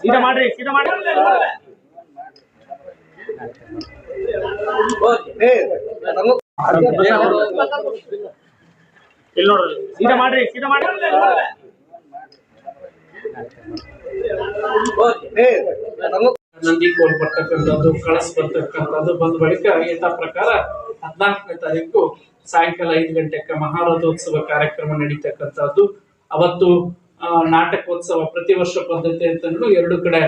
ಸೀದಾ ಮಾಡ್ರಿ ಸೀದಾ ಸೀದಾ ಮಾಡ್ರಿ ಸೀದಾ ನಂದಿ ಕೋಲ್ ಬರ್ತಕ್ಕಂಥದ್ದು ಕಳಸ್ ಬರ್ತಕ್ಕಂಥದ್ದು ಬಂದ ಬಳಿಕ ಈತ ಪ್ರಕಾರ ಹದಿನಾಲ್ಕನೇ ತಾರೀಕು ಸಾಯಂಕಾಲ ಐದು ಗಂಟೆಗೆ ಮಹಾರಥೋತ್ಸವ ಕಾರ್ಯಕ್ರಮ ನಡೀತಕ್ಕಂಥದ್ದು. ಅವತ್ತು ನಾಟಕೋತ್ಸವ ಪ್ರತಿ ವರ್ಷ ಪದ್ಧತಿ ಅಂತಂದ್ರು ಎರಡು ಕಡೆ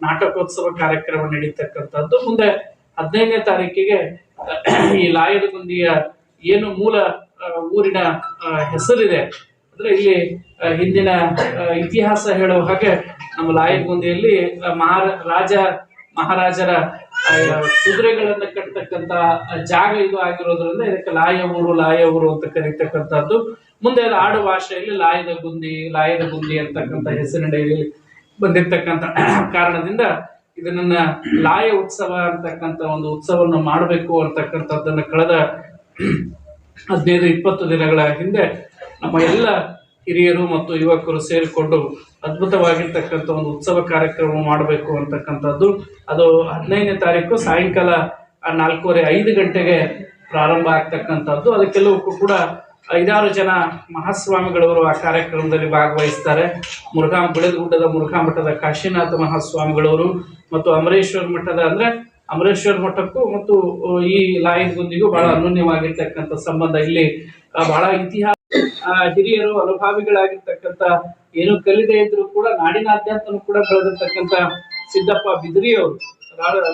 ನಾಟಕೋತ್ಸವ ಕಾರ್ಯಕ್ರಮ ನಡೀತಕ್ಕಂಥದ್ದು. ಮುಂದೆ ಹದಿನೈದನೇ ತಾರೀಕಿಗೆ ಈ ಲಾಯರಗುಂದಿಯ ಏನು ಮೂಲ ಊರಿನ ಹೆಸರಿದೆ ಅಂದ್ರೆ ಇಲ್ಲಿ ಹಿಂದಿನ ಇತಿಹಾಸ ಹೇಳುವ ಹಾಗೆ ನಮ್ಮ ಲಾಯಗುಂದಿಯಲ್ಲಿ ಆ, ಮಹಾರ ರಾಜ ಮಹಾರಾಜರ ಕುದುರೆಗಳನ್ನ ಕಟ್ಟತಕ್ಕಂತ ಜಾಗ ಇದು ಆಗಿರೋದ್ರಿಂದ ಇದಕ್ಕೆ ಲಾಯ ಊರು ಲಾಯ ಊರು ಅಂತ ಕರೀತಕ್ಕಂಥದ್ದು. ಮುಂದೆ ಆಡು ಭಾಷೆಯಲ್ಲಿ ಲಾಯದ ಗುಂದಿ ಲಾಯದ ಗುಂದಿ ಅಂತಕ್ಕಂಥ ಹೆಸರಿನಲ್ಲಿ ಬಂದಿರ್ತಕ್ಕಂಥ ಕಾರಣದಿಂದ ಇದನ್ನ ಲಾಯ ಉತ್ಸವ ಅಂತಕ್ಕಂಥ ಒಂದು ಉತ್ಸವವನ್ನು ಮಾಡಬೇಕು ಅಂತಕ್ಕಂಥದ್ದನ್ನು ಕಳೆದ ಹದಿನೈದು, ಇಪ್ಪತ್ತು ದಿನಗಳ ಹಿಂದೆ ನಮ್ಮ ಎಲ್ಲ ಹಿರಿಯರು ಮತ್ತು ಯುವಕರು ಸೇರಿಕೊಂಡು ಅದ್ಭುತವಾಗಿರ್ತಕ್ಕಂಥ ಒಂದು ಉತ್ಸವ ಕಾರ್ಯಕ್ರಮ ಮಾಡಬೇಕು ಅಂತಕ್ಕಂಥದ್ದು. ಅದು ಹದಿನೈದನೇ ತಾರೀಕು ಸಾಯಂಕಾಲ ನಾಲ್ಕೂವರೆ ಐದು ಗಂಟೆಗೆ ಪ್ರಾರಂಭ ಆಗ್ತಕ್ಕಂಥದ್ದು. ಅದಕ್ಕೆಲ್ಲವಕ್ಕೂ ಕೂಡ ಐದಾರು ಜನ ಮಹಾಸ್ವಾಮಿಗಳವರು ಆ ಕಾರ್ಯಕ್ರಮದಲ್ಲಿ ಭಾಗವಹಿಸ್ತಾರೆ. ಮುರುಘಾ ಗುಡ್ಡದ ಮುರುಘಾ ಮಠದ ಕಾಶಿನಾಥ ಮಹಾಸ್ವಾಮಿಗಳವರು ಮತ್ತು ಅಮರೇಶ್ವರ ಮಠದ ಅಂದ್ರೆ ಅಮರೇಶ್ವರ ಮಠಕ್ಕೂ ಮತ್ತು ಈ ಲಾಯಗುಂದಿಗೂ ಬಹಳ ಅನನ್ಯವಾಗಿರ್ತಕ್ಕಂಥ ಸಂಬಂಧ. ಇಲ್ಲಿ ಬಹಳ ಇತಿಹಾಸ ಹಿರಿಯರು ಅನುಭಾವಿಗಳಾಗಿರ್ತಕ್ಕಂತ ಏನು ಕಲಿದೆ ಇದ್ರು ಕೂಡ ನಾಡಿನಾದ್ಯಂತನೂ ಕೂಡ ಬೆಳೆದಿರ್ತಕ್ಕಂತ ಸಿದ್ದಪ್ಪ ಬಿದ್ರಿಯವರು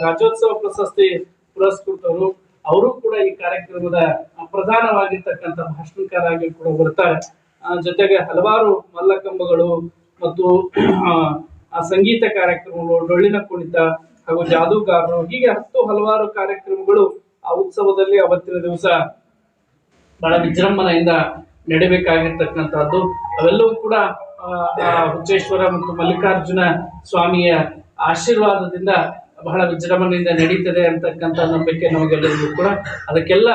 ರಾಜ್ಯೋತ್ಸವ ಪ್ರಶಸ್ತಿ ಪುರಸ್ಕೃತರು ಅವರು ಕೂಡ ಈ ಕಾರ್ಯಕ್ರಮದ ಪ್ರಧಾನವಾಗಿರ್ತಕ್ಕಂಥ ಭಾಷಣಕಾರಾಗಿ ಕೂಡ ಬರ್ತಾರೆ. ಆ, ಜೊತೆಗೆ ಹಲವಾರು ಮಲ್ಲಕಂಬಗಳು ಮತ್ತು ಆ ಸಂಗೀತ ಕಾರ್ಯಕ್ರಮಗಳು ಡೊಳ್ಳಿನ ಕುಣಿತ ಹಾಗೂ ಜಾದೂಗಾರರು ಹೀಗೆ ಹತ್ತು ಹಲವಾರು ಕಾರ್ಯಕ್ರಮಗಳು ಆ ಉತ್ಸವದಲ್ಲಿ ಅವತ್ತಿನ ದಿವಸ ಬಹಳ ವಿಜೃಂಭಣೆಯಿಂದ ನಡಿಬೇಕಾಗಿರ್ತಕ್ಕಂಥದ್ದು. ಅವೆಲ್ಲವೂ ಕೂಡ ಹುಚ್ಚೇಶ್ವರ ಮತ್ತು ಮಲ್ಲಿಕಾರ್ಜುನ ಸ್ವಾಮಿಯ ಆಶೀರ್ವಾದದಿಂದ ಬಹಳ ವಿಜೃಂಭಣೆಯಿಂದ ನಡೀತದೆ ಅಂತಕ್ಕಂಥ ನಂಬಿಕೆ ನಮಗೆಲ್ಲರಿಗೂ ಕೂಡ. ಅದಕ್ಕೆಲ್ಲ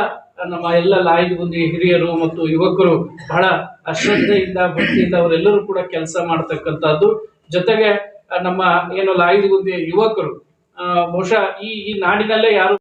ನಮ್ಮ ಎಲ್ಲ ಲಾಯಗುಂದಿ ಹಿರಿಯರು ಮತ್ತು ಯುವಕರು ಬಹಳ ಅಶ್ರದ್ಧೆಯಿಂದ, ಭಕ್ತಿಯಿಂದ ಅವರೆಲ್ಲರೂ ಕೂಡ ಕೆಲಸ ಮಾಡ್ತಕ್ಕಂಥದ್ದು. ಜೊತೆಗೆ ನಮ್ಮ ಏನು ಲಾಯಗುಂದಿಯ ಯುವಕರು ಬಹುಶಃ ಈ ಈ ನಾಡಿನಲ್ಲೇ ಯಾರು